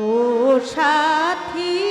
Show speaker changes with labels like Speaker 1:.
Speaker 1: ও সাথী